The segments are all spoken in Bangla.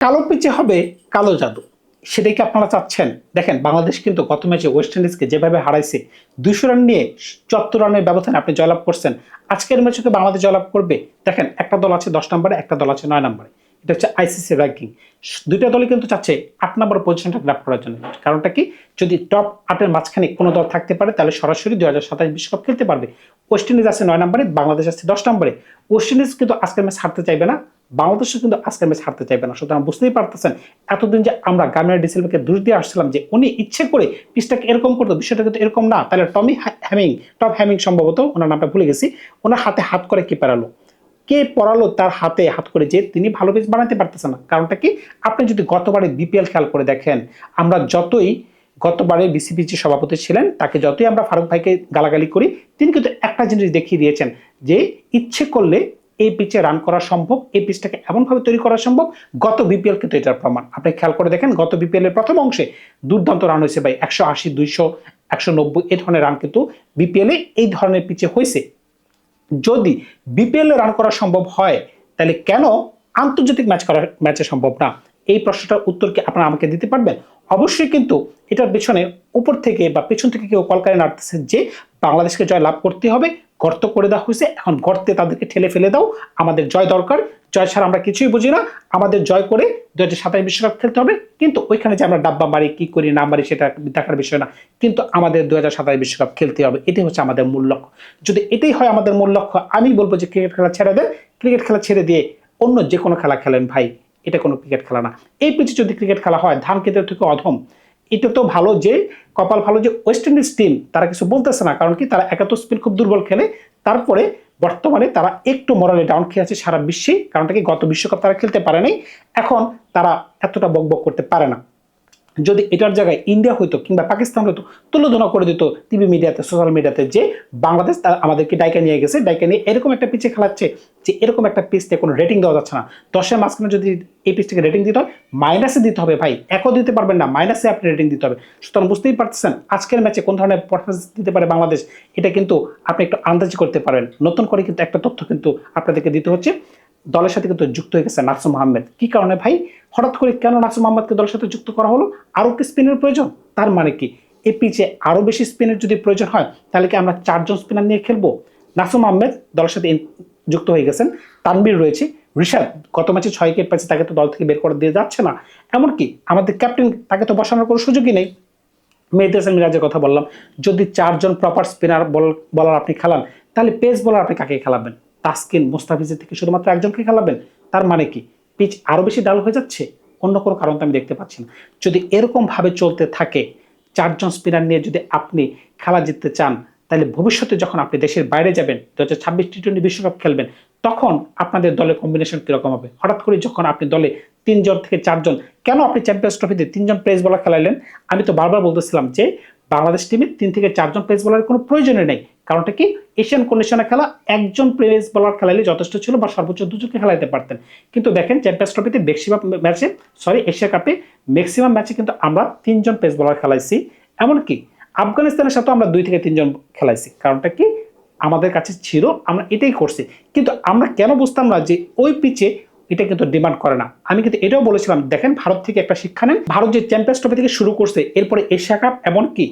কালো পিচে হবে কালো জাদু। সেটাই কি আপনারা চাচ্ছেন? দেখেন, বাংলাদেশ কিন্তু গত ম্যাচে ওয়েস্ট ইন্ডিজকে যেভাবে হারাইছে দুশো রান নিয়ে চত্বর রানের ব্যবধানে আপনি জয়লাভ করছেন। আজকের ম্যাচে তো বাংলাদেশ জয়লাভ করবে। দেখেন, একটা দল আছে দশ নম্বরে, একটা দল আছে নয় নম্বরে। এটা হচ্ছে আইসিসি র্যাঙ্কিং দুইটা দলই কিন্তু চাচ্ছে আট নম্বর পজিশনটা গ্রাফ করার জন্য। কারণটা কি? যদি টপ আটের মাঝখানে কোনো দল থাকতে পারে, তাহলে সরাসরি দুই হাজার সাতাশ বিশ্বকাপ খেলতে পারবে। ওয়েস্ট ইন্ডিজ আছে নয় নম্বরে, বাংলাদেশ আছে দশ নম্বরে। ওয়েস্ট ইন্ডিজ কিন্তু আজকের ম্যাচ হারতে চাইবে না, বাংলাদেশও কিন্তু আজকের ম্যাচ হারতে চাইবে না। সুতরাং বুঝতেই পারতেছেন, এতদিন যে আমরা গামিয়া ডিসেলভাকে দূর দিয়ে আসছিলাম যে উনি ইচ্ছে করে পিচটাকে এরকম করতো, বিষয়টা কিন্তু এরকম না। তাহলে টমি হ্যামিং টপ হ্যামিং সম্ভবত, ওনার নামটা ভুলে গেছি, ওনার হাতে হাত করে কি পেরালো কে পড়ালো তার হাতে হাত করে যে তিনি ভালো পিচ বানাতে পারতেছে না। কারণটা কি? আপনি যদি গতবারে বিপিএল খেয়াল করে দেখেন, আমরা যতই গতবারে বিসিবি যে সভাপতি ছিলেন, তাকে যতই আমরা ফারুক ভাইকে গালাগালি করি, তিনি কিন্তু একটা জিনিস দেখিয়ে দিয়েছেন যে ইচ্ছে করলে এই পিচে রান করা সম্ভব, এই পিচটাকে এমনভাবে তৈরি করা সম্ভব, গত বিপিএল কিন্তু এটার প্রমাণ। আপনি খেয়াল করে দেখেন, গত বিপিএল এর প্রথম অংশে দুর্দান্ত রান হয়েছে ভাই, একশো আশি, দুইশো, একশো নব্বই এই ধরনের রান কিন্তু বিপিএল এ এই ধরনের পিচে হয়েছে। যদি বিপিএল রান করা সম্ভব হয়, তাহলে কেন আন্তর্জাতিক ম্যাচ করা ম্যাচে সম্ভব না? এই প্রশ্নটার উত্তর কি আপনারা আমাকে দিতে পারবেন? অবশ্যই কিন্তু এটার পেছনে উপর থেকে বা পেছন থেকে কেউ কলকারে নাড়তেছে যে বাংলাদেশকে জয় লাভ করতে হবে, গর্ত করে দেওয়া হয়েছে। এখন গর্তে তাদেরকে ঠেলে ফেলে দাও। আমাদের জয় দরকার। জয় ছাড়া আমরা কিছুই বুঝি না। আমাদের জয় করে দু হাজার সাতাশ বিশ্বকাপ খেলতে হবে। কিন্তু ওইখানে যে আমরা ডাব্বা মারি, কি করি, না মারি, সেটা দেখার বিষয় না। কিন্তু আমাদের দু হাজার সাতাশ বিশ্বকাপ খেলতে হবে। এটাই হচ্ছে আমাদের মূল লক্ষ্য। যদি এটাই হয় আমাদের মূল লক্ষ্য, আমি বলব যে ক্রিকেট খেলা ছেড়ে দেন। ক্রিকেট খেলা ছেড়ে দিয়ে অন্য যে কোনো খেলা খেলেন ভাই, এটা কোনো ক্রিকেট খেলা না। এই পিচে যদি ক্রিকেট খেলা হয়, ধান খেতে থেকে অধম? এটা তো ভালো যে, কপাল ভালো যে ওয়েস্ট ইন্ডিজ টিম তারা কিছু বলতেছে না। কারণ কি? তারা একাত্তর স্পিন খুব দুর্বল খেলে। তারপরে বর্তমানে তারা একটু মরালে ডাউন খেয়ে আছে সারা বিশ্বে কারণটা কি গত বিশ্বকাপ তারা খেলতে পারে নাই এখন তারা এতটা বকবক করতে পারে না। যদি এটার জায়গায় ইন্ডিয়া হইতো কিংবা পাকিস্তান হইতো তুলোধনা করে দিত টিভি মিডিয়াতে সোশ্যাল মিডিয়াতে যে বাংলাদেশ আমাদেরকে ডাইকা নিয়ে গেছে, ডাইকা নিয়ে এরকম একটা পিচে খেলাচ্ছে যে এরকম একটা পিচতে কোনো রেটিং দেওয়া যাচ্ছে না। দশের মাঝখানে যদি এই পিচটাকে রেটিং দিতে হয় মাইনাসে দিতে হবে ভাই। একও দিতে পারবেন না মাইনাসে আপনি রেটিং দিতে হবে। সুতরাং বুঝতেই পারতেছেন, আজকের ম্যাচে কোন ধরনের পারফরমেন্স দিতে পারে বাংলাদেশ, এটা কিন্তু আপনি একটু আন্দাজি করতে পারেন। নতুন করে কিন্তু একটা তথ্য কিন্তু আপনাদেরকে দিতে হচ্ছে। দলের সাথে কিন্তু যুক্ত হয়ে গেছে নাসুম আহমেদ। কি কারণে ভাই? হঠাৎ করে কেন নাসুম আহমেদকে দলের সাথে যুক্ত করা হলো? আরও কি স্পিনের প্রয়োজন? তার মানে কি? এই পিচে আরও বেশি স্পিনের যদি প্রয়োজন হয়, তাহলে কি আমরা চারজন স্পিনার নিয়ে খেলব? নাসুম আহমেদ দলের সাথে যুক্ত হয়ে গেছেন। তানবীর রয়েছে। ঋষাদ গত ম্যাচে ছয় উইকেট পাইছে তাকে তো দল থেকে বের করে দিয়ে যাচ্ছে না। এমনকি আমাদের ক্যাপ্টেন তাকে তো বসানোর কোনো সুযোগই নেই। মেহেদি হাসান মিরাজের কথা বললাম, যদি চারজন প্রপার স্পিনার বল বলার আপনি খেলান, তাহলে পেস বলার আপনি কাকে খেলাবেন? তাসকিন মুস্তাফিজের থেকে শুধুমাত্র একজনকে খেলাবেন, তার মানে কি? পিচ আরও বেশি ডাল হয়ে যাচ্ছে? অন্য কোনো কারণ তো আমি দেখতে পাচ্ছি না। যদি এরকমভাবে চলতে থাকে, চারজন স্পিনার নিয়ে যদি আপনি খেলা জিততে চান, তাহলে ভবিষ্যতে যখন আপনি দেশের বাইরে যাবেন দু হাজার ছাব্বিশ টি টোয়েন্টি বিশ্বকাপ খেলবেন, তখন আপনাদের দলের কম্বিনেশন কীরকম হবে? হঠাৎ করে যখন আপনি দলে তিনজন থেকে চারজন, কেন আপনি চ্যাম্পিয়ন্স ট্রফিতে তিনজন প্রেস বলার খেলাইলেন? আমি তো বারবার বলতেছিলাম যে বাংলাদেশ টিমে তিন থেকে চারজন প্লেস বলার কোনো প্রয়োজনই নেই। কারণটা কি? এশিয়ান কন্ডিশনে খেলা একজন পেস বলার খেলাইলে যথেষ্ট ছিল বা সর্বোচ্চ দুজনকে খেলাইতে পারতেন। কিন্তু দেখেন চ্যাম্পিয়ন্স ট্রফিতে ম্যাক্সিমাম ম্যাচে সরি এশিয়া কাপে ম্যাক্সিমাম ম্যাচে কিন্তু আমরা তিনজন পেস বলার খেলাইছি। এমনকি আফগানিস্তানের সাথেও আমরা দুই থেকে তিনজন খেলাইছি। কারণটা কি? আমাদের কাছে ছিল, আমরা এটাই করছি। কিন্তু আমরা কেন বুঝতাম না যে ওই পিচে এটা কিন্তু ডিমান্ড করে না। আমি কিন্তু এটাও বলেছিলাম, দেখেন ভারত থেকে একটা শিক্ষা নেন। ভারত যে চ্যাম্পিয়ন্স ট্রফি থেকে শুরু করছে, এরপরে এশিয়া কাপ এমনকি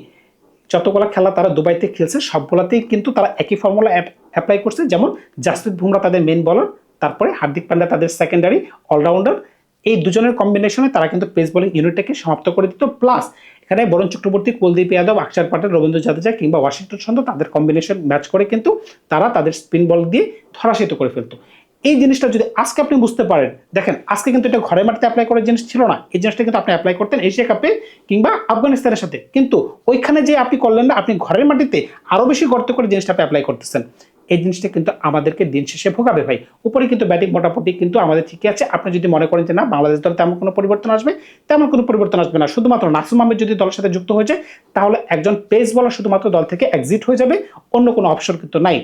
যতগুলো খেলা তারা দুবাইতে খেলছে, সবগুলোতেই কিন্তু তারা একই ফর্মুলা অ্যাপ্লাই করছে। যেমন জাসপ্রীত বুমরা তাদের মেন বলার তারপরে হার্দিক পান্ডা তাদের সেকেন্ডারি অলরাউন্ডার এই দুজনের কম্বিনেশনে তারা কিন্তু পেস বোলিং ইউনিটটাকে সমাপ্ত করে দিত। প্লাস এখানে বরুণ চক্রবর্তী, কুলদীপ যাদব অক্ষর পাটেল, রবীন্দ্র জাদেজা কিংবা ওয়াশিংটন ছন্দ তাদের কম্বিনেশন ম্যাচ করে কিন্তু তারা তাদের স্পিন বল দিয়ে ধরাশিত করে ফেলতো। এই জিনিসটা যদি আজকে আপনি বুঝতে পারেন, দেখেন, আজকে কিন্তু এটা ঘরের মাটিতে অ্যাপ্লাই করার জিনিস ছিল না। এই জিনিসটা কিন্তু আপনি অ্যাপ্লাই করতেন এশিয়া কাপে কিংবা আফগানিস্তানের সাথে। কিন্তু ওইখানে যে আপনি করলেন না, আপনি ঘরের মাটিতে আরও বেশি গর্ত করে জিনিসটা আপনি অ্যাপ্লাই করতেছেন। এই জিনিসটা কিন্তু আমাদেরকে দিন শেষে ভোগাবে ভাই। উপরে কিন্তু ব্যাটিং মোটামুটি কিন্তু আমাদের ঠিকই আছে। আপনি যদি মনে করেন যে না, বাংলাদেশ দলে তেমন কোনো পরিবর্তন আসবে, তেমন কোনো পরিবর্তন আসবে না। শুধুমাত্র নাসুম আহমেদ যদি দলের সাথে যুক্ত হয়ে যায়, তাহলে একজন পেস বলার শুধুমাত্র দল থেকে এক্সিট হয়ে যাবে। অন্য কোনো অপশন কিন্তু নাই।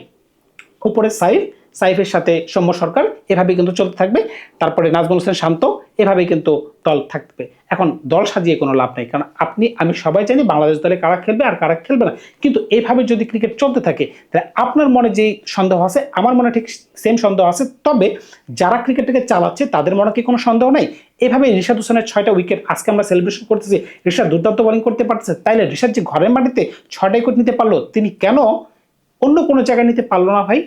উপরে সাইফ, সাইফের সাথে সৌম্য সরকার এভাবে কিন্তু চলতে থাকবে। তারপরে নাজমুল হোসেন শান্ত এভাবে কিন্তু দল থাকবে। এখন দল সাজিয়ে কোনো লাভ নেই, কারণ আপনি, আমি সবাই জানি বাংলাদেশ দলে কারা খেলবে আর কারা খেলবে না। কিন্তু এভাবে যদি ক্রিকেট চলতে থাকে, তাহলে আপনার মনে যেই সন্দেহ আছে, আমার মনে ঠিক সেম সন্দেহ আছে। তবে যারা ক্রিকেটটাকে চালাচ্ছে, তাদের মনে কি কোনো সন্দেহ নেই? এভাবে রিশাদ হোসেনের ছয়টা উইকেট আজকে আমরা সেলিব্রেশন করতেছি, রিশাদ দুর্দান্ত বোলিং করতে পারতেছে। তাইলে রিশাদ যে ঘরের মাটিতে ছয়টা উইকেট নিতে পারল, তিনি কেন অন্য কোনো জায়গায় নিতে পারল না ভাই?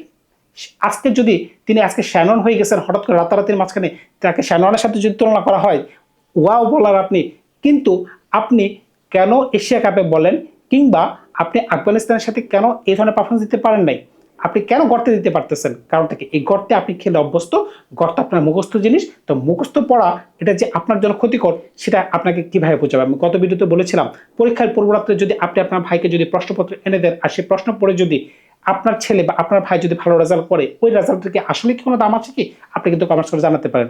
আজকে যদি তিনি আজকে শ্যানন হয়ে গেছেন, হঠাৎ করে রাতারাতির মাঝখানে তাকে শ্যাননের সাথে যদি তুলনা করা হয়, ওয়াও বলার আপনি, কিন্তু আপনি কেন এশিয়া কাপে বলেন কিংবা আপনি আফগানিস্তানের সাথে কেন এই ধরনের পারফরমেন্স দিতে পারেন নাই? আপনি কেন গর্তে দিতে পারতেছেন? কারণ থেকে এই গর্তে আপনি খেলে অভ্যস্ত, গর্ত আপনার মুখস্থ জিনিস, তো মুখস্থ পড়া, এটা যে আপনার জন্য ক্ষতিকর, সেটা আপনাকে কীভাবে বোঝাবে? আমি গত ভিডিওতে বলেছিলাম, পরীক্ষার পূর্বরাত্রে যদি আপনি আপনার ভাইকে যদি প্রশ্নপত্র এনে দেন, আর সেই প্রশ্ন পড়ে যদি আপনার ছেলে বা আপনার ভাই যদি ভালো রেজাল্ট করে, ওই রেজাল্টের কি আসলে কি কোনো দাম আছে কি? আপনি কিন্তু কমেন্টস করে জানাতে পারেন।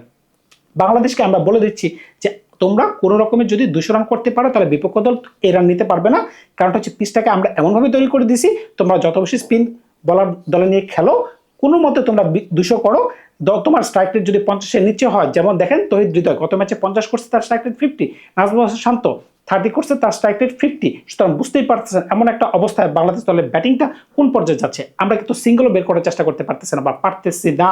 বাংলাদেশকে আমরা বলে দিচ্ছি যে, তোমরা কোনো রকমের যদি দুশো রান করতে পারো, তাহলে বিপক্ষ দল এই রান নিতে পারবে না। কারণটা হচ্ছে পিচটাকে আমরা এমনভাবে তৈরি করে দিছি, তোমরা যত বেশি স্পিন বলার দলে নিয়ে খেলো, কোনো মতে তোমরা দুশো করো। তোমার স্ট্রাইক রেট যদি পঞ্চাশের নিচে হয়, যেমন দেখেন তহিদ হৃদয়, গত ম্যাচে পঞ্চাশ করছে, তার strike rate fifty Najmul Hasan Shanto. Thirty করছে তার স্ট্রাইক রেট ফিফটি। সুতরাং বুঝতেই পারতেছেন এমন একটা অবস্থায় বাংলাদেশ দলের ব্যাটিংটা কোন পর্যায়ে যাচ্ছে। আমরা কিন্তু সিঙ্গেলও বের করার চেষ্টা করতে পারতেছি না বা পারতেছি না।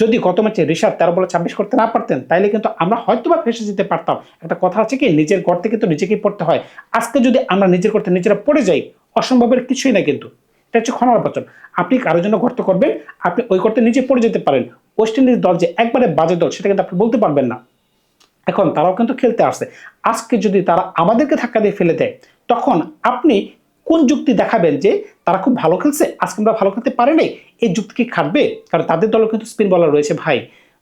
যদি গত ম্যাচে ঋষাদ তেরো বলে ছাব্বিশ করতে না পারতেন, তাইলে কিন্তু আমরা হয়তো বা ফেসে যেতে পারতাম। একটা কথা আছে কি, নিজের ঘর থেকে তো নিজেকেই পড়তে হয়। আজকে যদি আমরা নিজের করতে নিজেরা পড়ে যাই, অসম্ভবের কিছুই না কিন্তু। এটা হচ্ছে ক্ষমার বচন। আপনি কারোর জন্য গর্ত করবেন, আপনি ওই গর্তে নিজে পড়ে যেতে পারেন। ওয়েস্ট ইন্ডিজ দল যে একবারে বাজে দল, সেটা কিন্তু আপনি বলতে পারবেন না। এখন তারাও কিন্তু খেলতে আসছে। আজকে যদি তারা আমাদেরকে ধাক্কা দিয়ে ফেলে দেয়, তখন আপনি কোন যুক্তি দেখাবেন যে তারা খুব ভালো খেলছে? আজকে আমরা ভালো খেলতে পারি নাই। এই যুক্তি কি খাটবে? কারণ তাদের দলও কিন্তু স্পিন বলার রয়েছে ভাই।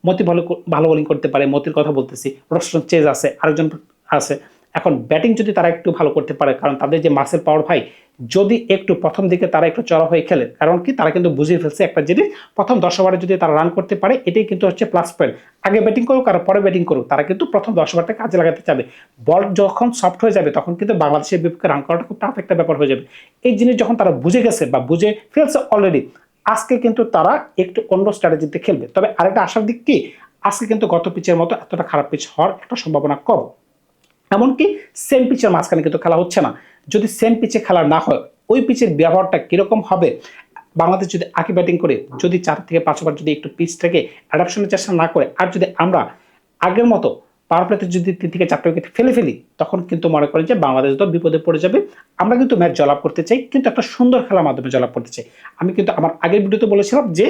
মতি ভালো ভালো বোলিং করতে পারে, মতির কথা বলতেছি। রোশন চেজ আছে, আরেকজন আছে। এখন ব্যাটিং যদি তারা একটু ভালো করতে পারে, কারণ তাদের যে মাসের পাওয়ার ভাই, যদি একটু প্রথম দিকে তারা একটু চড়া হয়ে খেলে, কারণ কি তারা কিন্তু বুঝিয়ে ফেলছে একটা জিনিস, প্রথম দশ ওভারে যদি তারা রান করতে পারে, এটাই কিন্তু হচ্ছে প্লাস পয়েন্ট আগে ব্যাটিং করুক আর পরে ব্যাটিং করুক, তারা কিন্তু প্রথম দশ ওভারটা কাজে লাগাতে চাবে। বল যখন সফট হয়ে যাবে, তখন কিন্তু বাংলাদেশের বিপক্ষে রান করাটা খুব টাফ একটা ব্যাপার হয়ে যাবে। এই জিনিস যখন তারা বুঝে গেছে বা বুঝে ফেলছে অলরেডি আজকে কিন্তু তারা একটু অন্য স্ট্র্যাটেজিতে খেলবে। তবে আরেকটা আসার দিক কি, আজকে কিন্তু গত পিচের মতো এতটা খারাপ পিচ হওয়ার একটা সম্ভাবনা কম। এমনকি সেম পিচের মাঝখানে কিন্তু খেলা হচ্ছে না। যদি সেম পিচে খেলা না হয়, ওই পিচের ব্যবহারটা কীরকম হবে? বাংলাদেশ যদি আগে ব্যাটিং করে, যদি চার থেকে পাঁচ ওভার যদি একটু পিচটাকে অ্যাডাপশনের চেষ্টা না করে, আর যদি আমরা আগের মতো পাওয়ার প্লেতে যদি তিন থেকে চারটে উইকেট ফেলে ফেলি, তখন কিন্তু মনে করেন যে বাংলাদেশ দল বিপদে পড়ে যাবে। আমরা কিন্তু ম্যাচ জলাপ করতে চাই, কিন্তু একটা সুন্দর খেলার মাধ্যমে জলাপ করতে চাই। আমি কিন্তু আমার আগের ভিডিওতে বলেছিলাম যে,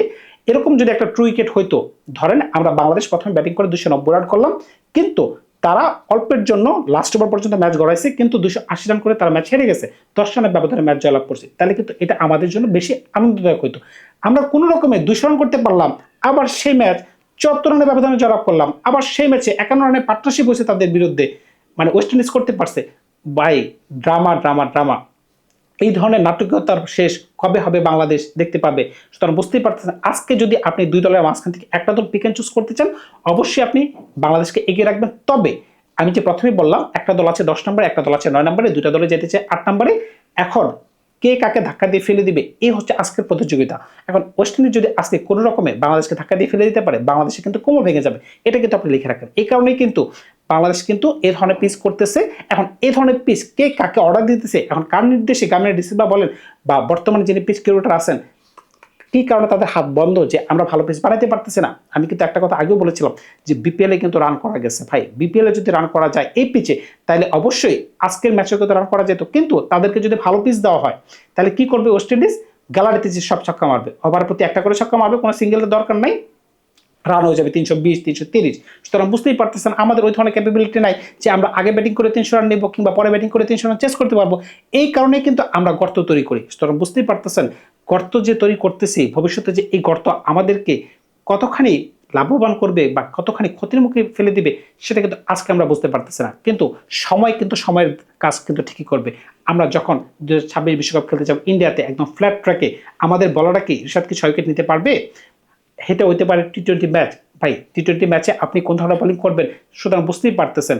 এরকম যদি একটা ট্রু উইকেট হইতো, ধরেন আমরা বাংলাদেশ প্রথমে ব্যাটিং করে দুশো নব্বই রান করলাম, কিন্তু তারা অল্পের জন্য লাস্ট ওভার পর্যন্ত ম্যাচ গড়াইছে, কিন্তু দুশো আশি রান করে তারা ম্যাচ হেরে গেছে। দশ রানের ব্যবধানে ম্যাচ জয়লাভ করছে। তাহলে কিন্তু এটা আমাদের জন্য বেশি আনন্দদায়ক হইতো। আমরা কোনো রকমে দুশো রান করতে পারলাম, আবার সেই ম্যাচ চুয়াত্তর রানের ব্যবধানে জয়লাভ করলাম, আবার সেই ম্যাচে একান্ন রানের পার্টনারশিপ হয়েছে তাদের বিরুদ্ধে। মানে ওয়েস্ট ইন্ডিজ করতে পারছে। বাই ড্রামা ড্রামা ড্রামা এই ধরনের নাটকীয়তার শেষ কবে হবে বাংলাদেশ দেখতে পাবে। সুতরাং বুঝতেই পারতেছেন, আজকে যদি আপনি দুই দলের মাঝখান থেকে একটা দল পিক চুজ করতে চান, অবশ্যই আপনি বাংলাদেশকে এগিয়ে রাখবেন। তবে আমি যে প্রথমেই বললাম, একটা দল আছে দশ নম্বরে, একটা দল আছে নয় নম্বরে দুটা দলে যেতে চায় আট নম্বরে, এখন কে কাকে ধাক্কা দিয়ে ফেলে দিবে, এই হচ্ছে আজকের প্রতিযোগিতা। এখন ওয়েস্ট ইন্ডিজ যদি আজকে কোনো রকমে বাংলাদেশকে ধাক্কা দিয়ে ফেলে দিতে পারে, বাংলাদেশে কিন্তু কোমর ভেঙে যাবে, এটা কিন্তু আপনি লিখে রাখেন। এই কারণেই কিন্তু বাংলাদেশ কিন্তু এ ধরনের পিস করতেছে। এখন এ ধরনের পিস কে কাকে অর্ডার দিতেছে? এখন কার নির্দেশে গ্রামের ডিসিবা বলেন বা বর্তমানে যিনি পিস ক্রিয়েটার আছেন, কি কারণে তাদের হাত বন্ধ যে আমরা ভালো পিস বানাইতে পারতেছি না? আমি কিন্তু একটা কথা আগেও বলেছিলাম যে বিপিএলে কিন্তু রান করা গেছে। ভাই বিপিএলে যদি রান করা যায় এই পিচে তাহলে অবশ্যই আজকের ম্যাচে কিন্তু রান করা যেত। কিন্তু তাদেরকে যদি ভালো পিচ দেওয়া হয়, তাহলে কি করবে ওয়েস্ট ইন্ডিজ গ্যালারিতে যে সব ছক্কা মারবে। ওভার প্রতি একটা করে ছক্কা মারবে, কোনো সিঙ্গেলের দরকার নাই। রান হয়ে যাবে তিনশো বিশ, তিনশো তিরিশ। সুতরাং বুঝতেই পারতেছেন, আমাদের ওই ধরনের ক্যাপাবিলিটি নাই যে আমরা আগে ব্যাটিং করে তিনশো রান নেব কিংবা পরে ব্যাটিং করে তিনশো রান চেস করতে পারব। এই কারণে কিন্তু আমরা গর্ত তৈরি করি। সুতরাং বুঝতেই পারতেছেন, গর্ত যে তৈরি করতেছি, ভবিষ্যতে যে এই গর্ত আমাদেরকে কতখানি লাভবান করবে বা কতখানি ক্ষতির মুখে ফেলে দিবে, সেটা কিন্তু আজকে আমরা বুঝতে পারতেছি না। কিন্তু সময় কিন্তু সময়ের কাজ কিন্তু ঠিকই করবে। আমরা যখন দু ছাব্বিশ বিশ্বকাপ খেলতে যাব, ইন্ডিয়াতে একদম ফ্ল্যাট ট্র্যাকে আমাদের বলাটা কি ঋষাদ কি ছয় উইকেট নিতে পারবে? হেঁটে হইতে পারে টি টোয়েন্টি ম্যাচ ভাই টি টোয়েন্টি ম্যাচে আপনি কোন ধরনের বোলিং করবেন সুতরাং বুঝতেই পারতেছেন।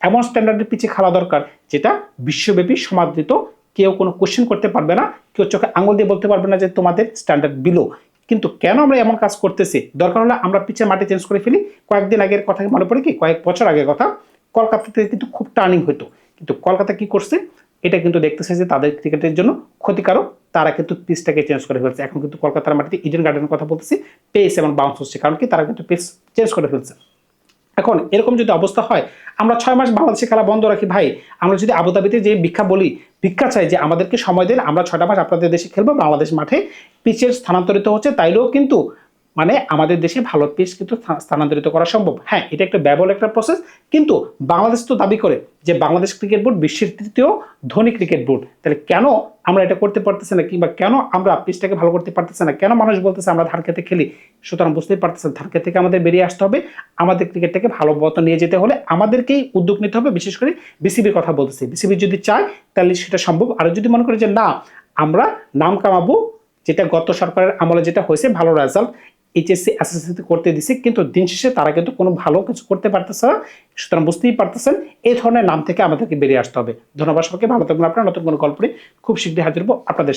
এমন স্ট্যান্ডার্ডের পিছিয়ে খেলা দরকার, যেটা বিশ্বব্যাপী সমাদৃত, কেউ কোনো কোশ্চেন করতে পারবে না, কেউ চোখে আঙুল দিয়ে বলতে পারবে না যে তোমাদের স্ট্যান্ডার্ড বিলো কিন্তু কেন আমরা এমন কাজ করতেছি? দরকার হলে আমরা পিছিয়ে মাটি চেঞ্জ করে ফেলি। কয়েকদিন আগের কথা মনে পড়ে কি? কয়েক বছর আগের কথা। কলকাতাতে কিন্তু খুব টার্নিং হতো কিন্তু কলকাতা কি করছে? এটা কিন্তু দেখতেছে যে তাদের ক্রিকেটের জন্য ক্ষতিকারক। তারা কিন্তু পিচটাকে চেঞ্জ করে ফেলছে। এখন কিন্তু কলকাতার মাটিতে ইডেন গার্ডেনের কথা বলতেছি পেস এবং বাউন্স হচ্ছে। কারণ কি? তারা কিন্তু পিচ চেঞ্জ করে ফেলছে। এখন এরকম যদি অবস্থা হয়, আমরা ছয় মাস বাংলাদেশে খেলা বন্ধ রাখি ভাই। আমরা যদি আবুধাবিতে যে ভিক্ষা বলি, ভিক্ষা চাই যে আমাদেরকে সময় দেন। আমরা ছয়টা মাস আপনাদের দেশে খেলব, বাংলাদেশ মাঠে পিচের স্থানান্তরিত হচ্ছে। তাইলেও কিন্তু মানে আমাদের দেশে ভালো পিচ কিন্তু স্থানান্তরিত করা সম্ভব। হ্যাঁ এটা একটা ব্যবহার একটা প্রসেস কিন্তু বাংলাদেশ তো দাবি করে যে বাংলাদেশ ক্রিকেট বোর্ড বিশ্বের তৃতীয় ধনী ক্রিকেট বোর্ড তাহলে কেন আমরা এটা করতে পারতেছি না কিংবা কেন আমরা পিচটাকে ভালো করতে পারতেছি না? কেন মানুষ বলতেছে আমরা ধান খেতে খেলি? সুতরাং বুঝতেই পারতেছেন ধান খেত থেকে আমাদের বেরিয়ে আসতে হবে। আমাদের ক্রিকেটটাকে ভালো মতো নিয়ে যেতে হলে আমাদেরকেই উদ্যোগ নিতে হবে। বিশেষ করে বিসিবির কথা বলতেছি। বিসিবি যদি চায়, তাহলে সেটা সম্ভব। আর যদি মনে করে যে না, আমরা নাম কামাবো, যেটা গত সরকারের আমলে যেটা হয়েছে, ভালো রেজাল্ট এইচএসসি এসএসসিতে করতে দিছে, কিন্তু দিন শেষে তারা কিন্তু কোনো ভালো কিছু করতে পারতেছে না সুতরাং বুঝতেই পারতেছেন এই ধরনের নাম থেকে আমাদেরকে বেরিয়ে আসতে হবে ধন্যবাদ সবাইকে, ভালো থাকবেন আপনারা, নতুন কোনো গল্প খুব শীঘ্রই হাজির হব আপনাদের।